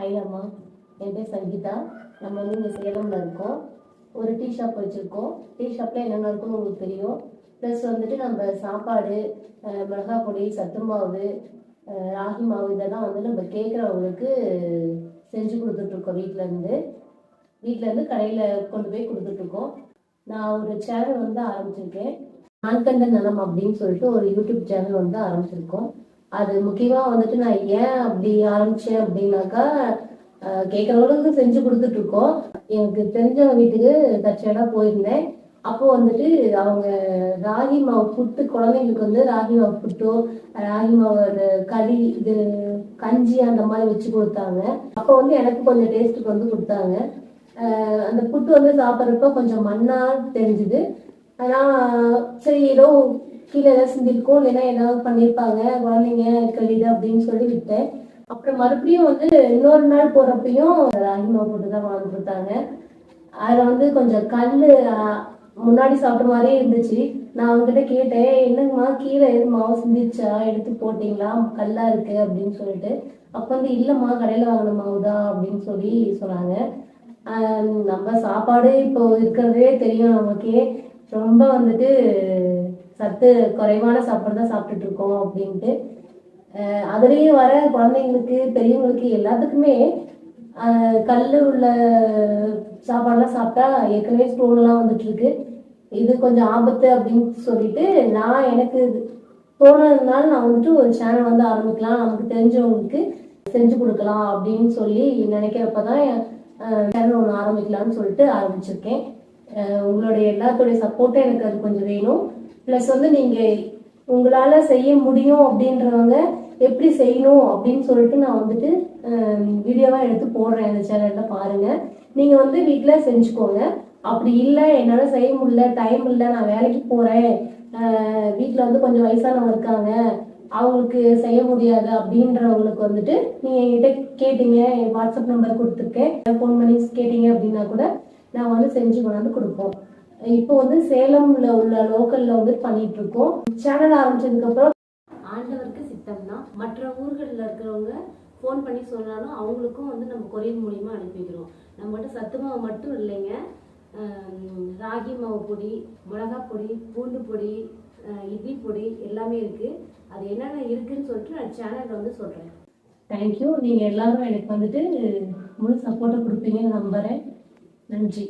Hi அம்மா என் பேர் சங்கீதா. நம்ம வந்து இங்கே சேலமில் இருக்கோம். ஒரு டீ ஷாப் வச்சுருக்கோம். டீ ஷாப்பில் என்னென்ன இருக்குன்னு உங்களுக்கு தெரியும். ப்ளஸ் வந்துட்டு நம்ம சாப்பாடு மிளகா மிளகாய் பொடி சத்து மாவு ராகி மாவு இதெல்லாம் வந்து நம்ம கேட்குறவங்களுக்கு செஞ்சு கொடுத்துட்ருக்கோம் வீட்டிலேருந்து வீட்டிலேருந்து கடையில் கொண்டு போய் கொடுத்துட்ருக்கோம் நான் ஒரு சேனல் வந்து ஆரம்பிச்சிருக்கேன். நான்கண்ட நலம் அப்படின்னு சொல்லிட்டு ஒரு யூடியூப் சேனல் வந்து ஆரம்பிச்சிருக்கோம். அது முக்கியமாக வந்துட்டு நான் ஏன் அப்படி ஆரம்பிச்சேன் அப்படின்னாக்கா அஹ், அளவுக்கு செஞ்சு கொடுத்துட்டு இருக்கோம் எனக்கு தெரிஞ்சவங்க வீட்டுக்கு தற்செயலா போயிருந்தேன். அப்போ வந்துட்டு அவங்க ராகி மாவு புட்டு குழந்தைங்களுக்கு வந்து ராகி மாவு புட்டோ ராகி மாவு அந்த களி இது கஞ்சி அந்த மாதிரி வச்சு கொடுத்தாங்க. அப்போ வந்து எனக்கு கொஞ்சம் டேஸ்ட்டுக்கு வந்து கொடுத்தாங்க. அந்த புட்டு வந்து சாப்பிட்றப்ப கொஞ்சம் மண்ணா தெரிஞ்சுது. ஆனால் சரி ஏதோ கீழே ஏதாவது சிந்திருக்கும் இல்லைன்னா ஏதாவது பண்ணியிருப்பாங்க குழந்தைங்க கழிது அப்படின்னு சொல்லி விட்டேன். அப்புறம் மறுபடியும் வந்து இன்னொரு நாள் போகிறப்பையும் ராகி போட்டு தான் வாங்கி கொடுத்தாங்க. அதில் வந்து கொஞ்சம் கல் முன்னாடி சாப்பிட்ட மாதிரியே இருந்துச்சு. நான் அவங்ககிட்ட கேட்டேன் என்னங்கம்மா கீழே எதுவும் மாவு சிந்திச்சா எடுத்து போட்டிங்களா? கல்லாக இருக்கு அப்படின்னு சொல்லிட்டு. அப்போ வந்து இல்லைம்மா கடையில் வாங்கின மாவு தான் அப்படின்னு சொல்லி சொன்னாங்க. நம்ம சாப்பாடு இப்போ இருக்கிறதே தெரியும் நமக்கே. ரொம்ப வந்துட்டு சத்து குறைவான சாப்பாடு தான் சாப்பிட்டுட்டு இருக்கோம் அப்படின்ட்டு. அதுலேயும் வர குழந்தைங்களுக்கு பெரியவங்களுக்கு எல்லாத்துக்குமே கல் உள்ள சாப்பாடெல்லாம் சாப்பிட்டா ஏற்கனவே ஸ்டோன்லாம் வந்துட்டு இருக்கு. இது கொஞ்சம் ஆபத்து அப்படின்னு சொல்லிட்டு நான் எனக்கு தோணுனதுனால நான் வந்துட்டு ஒரு சேனல் வந்து ஆரம்பிக்கலாம். நமக்கு தெரிஞ்சவங்களுக்கு செஞ்சு கொடுக்கலாம் அப்படின்னு சொல்லி நினைக்கிறப்ப தான் சேனல் ஒன்று ஆரம்பிக்கலாம்னு சொல்லிட்டு ஆரம்பிச்சிருக்கேன். உங்களுடைய எல்லாத்துடைய சப்போர்ட்டும் எனக்கு அது கொஞ்சம் வேணும். ப்ளஸ் வந்து நீங்கள் உங்களால் செய்ய முடியும் அப்படின்றவங்க எப்படி செய்யணும் அப்படின்னு சொல்லிட்டு நான் வந்துட்டு வீடியோவாக எடுத்து போடுறேன் அந்த சேனலில் பாருங்கள் நீங்கள் வந்து வீட்டில் செஞ்சுக்கோங்க. அப்படி இல்லை என்னால் செய்ய முடியல டைம் இல்லை நான் வேலைக்கு போகிறேன் வீட்டில் வந்து கொஞ்சம் வயசானவங்க இருக்காங்க. அவங்களுக்கு செய்ய முடியாது அப்படின்றவங்களுக்கு வந்துட்டு நீங்கள் என்கிட்ட கேட்டீங்க என் வாட்ஸ்அப் நம்பர் கொடுத்துருக்கேன். ஃபோன் பண்ணி கேட்டீங்க அப்படின்னா கூட நான் வந்து செஞ்சு கொண்டாந்து கொடுப்போம். இப்போ வந்து சேலம்ல உள்ள லோக்கல்ல வந்து பண்ணிட்டு இருக்கோம் சேனல் ஆரம்பிச்சதுக்கு அப்புறம் ஆண்டவருக்கு சித்தம்னா மற்ற ஊர்களில் இருக்கிறவங்க ஃபோன் பண்ணி சொன்னாலும் அவங்களுக்கும் வந்து நம்ம கொரியர் மூலியமா அனுப்பிக்கிறோம் நம்மகிட்ட சத்து மாவு மட்டும் இல்லைங்க. ராகி மாவு பொடி மிளகாய் பொடி பூண்டு பொடி இட்லி பொடி எல்லாமே இருக்கு. அது என்னென்ன இருக்குன்னு சொல்லிட்டு நான் சேனல்ல வந்து சொல்றேன். தேங்க்யூ நீங்க எல்லாரும் எனக்கு வந்துட்டு முழு சப்போர்ட்டை கொடுப்பீங்கன்னு நம்புறேன். நன்றி.